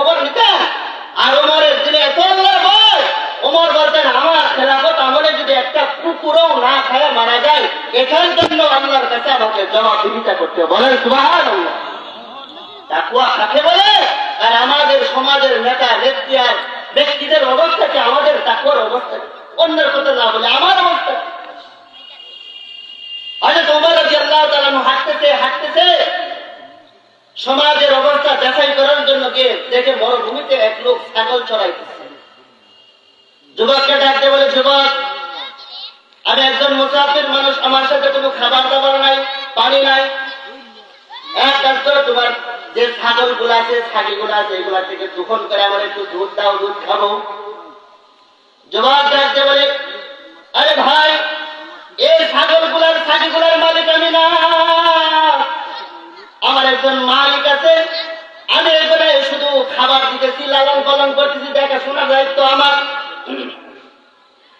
খবর নিতেন আর ওমরের দিলে এত ওমর বলতেন, আমার খেলাফত আমলে যদি একটা কুকুরও না খায়, মারা যায় এটার জন্য আল্লাহর কাছে আমাকে জবাবদিহিতা করতে বলেন সুবাহান তাকুয়া কাকে বলে? আর আমাদের সমাজের নেতা, ব্যক্তি আর ব্যক্তিদের অবস্থা কি? আমাদের তাকুয়ার অবস্থা অন্যের কথা না বলে আমার অবস্থা আরে তোমার আল্লাহ তালা হাঁটতেছে হাঁটতেছে। সমাজের অবস্থা যাচাই করার জন্য গিয়ে দেখে মরুভূমিতে এক লোক ছাগল চড়াইতেছে যুবককে ডাকতে বলে, যুবক, আমি একজন মুসাফির মানুষ, আমার সাথে কোনো খাবার দাবার নাই, পানি নাই। এক কাজ করো, তোমার যে ছাগলগুলা আছে ছাগি গুলা আছে, এগুলা থেকে দুখন করে আমার একটু দুধ দাও, দুধ খাব। জবাব ডাকতে বলে, আরে ভাই, এই ছাগলগুলার ছাগি গুলার মালিক আমি না আমার একজন মালিক আছে আমি এখানে শুধু খাবার দিতেছি লালন পালন করতেছি দেখাশোনার দায়িত্ব আমার।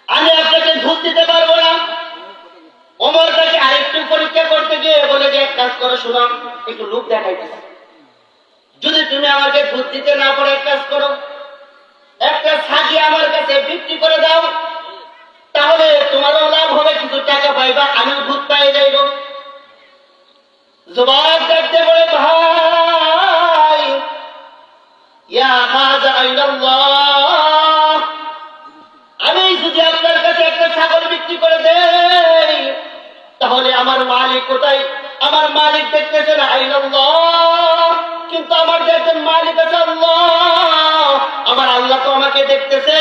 আমি আপনাকে দুধ দিতে পারব না। অমর তাকে আরেকটু পরীক্ষা করতে গিয়ে বলে যে এক কাজ করো, শোনো, একটু লোক দেখাইতেছে। যদি তুমি আমাকে দুধ দিতে না পারো, এক কাজ করো। একটা ছাগি আমার কাছে বিক্রি করে দাও। তাহলে তোমারও লাভ হবে, কিছু টাকা পাইবা, আমিও দুধ পাই যাইব। জবাব দেখতে বলে আমি যদি আপনার কাছে একটা ছাগল বিক্রি করে দেই, তাহলে আমার মালিক কোথায়? আমার মালিক দেখতেছে না কিন্তু আমার যে একজন মালিক আছে আমার আল্লাহ তো আমাকে দেখতেছে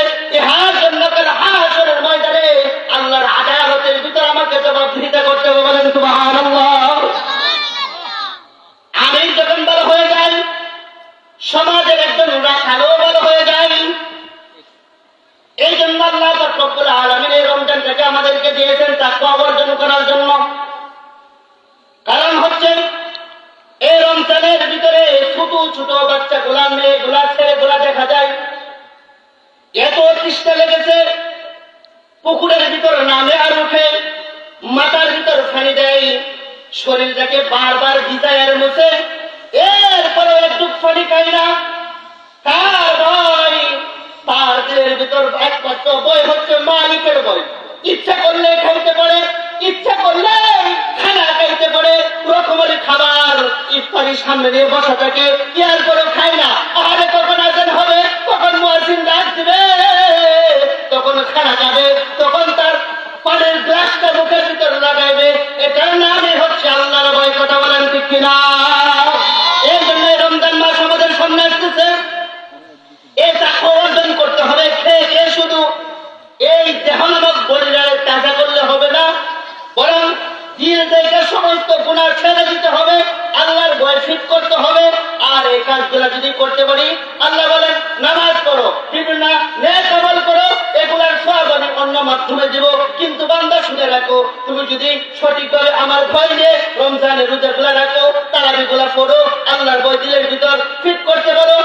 ময়দানে আল্লাহর আদালতের ভিতর আমাকে জবাবদিহিতা করতে হবে বলেন সুবহানাল্লাহ আমি যখন বড় হয়ে যাই সমাজের একজন রাখালও বড় হয়ে যায় এই জন্য আল্লাহ রব্বুল আলামিন এই রমজানটাকে আমাদেরকে দিয়েছেন তাকওয়া অর্জন করার জন্য। কারণ হচ্ছে, এই রমজানের ভিতরে ছোট ছোট বাচ্চা গোলা মেয়ে গোলা ছেলে গোলা দেখা যায়। এত তৃষ্ঠা লেগেছে, পুকুরের ভিতর নামে আর উঠে মাথার ভিতর ফানি দেয় শরীরটাকে বারবার ভিজায় আর মুছে খাবার ইফতারির সামনে নিয়ে বসা থাকে এরপরে খায় না। আরে কখন আছেন হবে? তখন মুয়াজিন ডাক দিবে? তখন খানা খাবে, তখন তার পানের গ্লাসটা মুখের ভিতর লাগাইবে। এটার নামই হচ্ছে আল্লাহর ভয় কথা বলেন ঠিক কিনা? এই জন্য রমজান মাস আমাদের সামনে আসতেছে। এটা অর্জন করতে হবে, খেয়ে খেয়ে শুধু এই দেহানক বলিদানের তাজা করলে হবে না, বরং দিল থেকে সমস্ত গুণার ছেড়ে দিতে হবে। আল্লাহর ভয় ঠিক করতে হবে। আর এই কাজগুলো যদি করতে পারি, আল্লাহ বলেন, নামাজ পড়ো, বিভিন্ন করো, এগুলার সব আমি অন্য মাধ্যমে দিব। কিন্তু বান্দা শুনে রাখো, তুমি যদি সঠিকভাবে আমার ভয় নিয়ে রমজানের রোজাগুলা রাখো তারাবিগুলা করো আল্লাহর বয় দিলের ভিতর ফিট করতে পারো